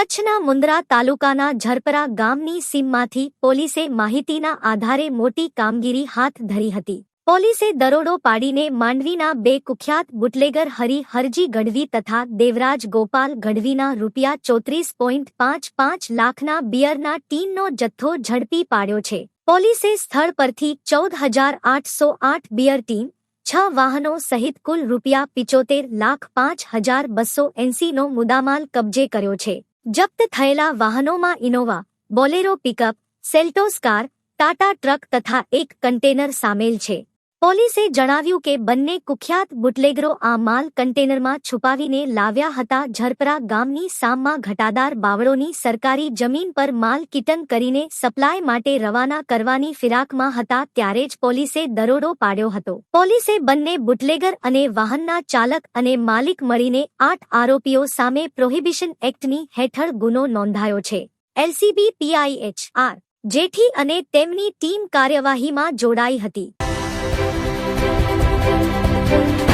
કચ્છના મુન્દ્રા તાલુકાના ઝરપરા ગામની સીમમાંથી પોલીસે માહિતીના આધારે મોટી કામગીરી હાથ ધરી હતી. પોલીસે દરોડો પાડીને માંડવીના બે કુખ્યાત બુટલેગર હરી હરજી ગઢવી તથા દેવરાજ ગોપાલ ગઢવીના રૂપિયા ચોત્રીસ પોઈન્ટ પાંચ પાંચ લાખના બિયરના ટીનનો જથ્થો ઝડપી પાડ્યો છે. પોલીસે સ્થળ પરથી ચૌદ હજાર આઠસો આઠ બિયર ટીન, છ વાહનો સહિત કુલ રૂપિયા પિચોતેર લાખ પાંચ હજાર બસો એંસીનો મુદ્દામાલ કબજે કર્યો છે. જપ્ત થયેલા વાહનોમાં Innova, Bolero pickup, Seltos car, Tata truck તથા એક કન્ટેનર સામેલ છે. પોલીસે જણાવ્યું કે બંને કુખ્યાત બુટલેગરો આ માલ કન્ટેનરમાં છુપાવીને લાવ્યા હતા. ઝરપરા ગામની સામમાં ઘટાદાર બાવળોની સરકારી જમીન પર માલ કિટન કરીને સપ્લાય માટે રવાના કરવાની ફિરાકમાં હતા ત્યારે જ પોલીસે દરોડો પાડ્યો હતો. પોલીસે બંને બુટલેગર અને વાહનના ચાલક અને માલિક મળીને આઠ આરોપીઓ સામે પ્રોહિબિશન એક્ટની હેઠળ ગુનો નોંધાયો છે. એલસીબી, પીઆઈએચ, આર, જેઠી અને તેમની ટીમ કાર્યવાહીમાં જોડાઈ હતી. Thank you.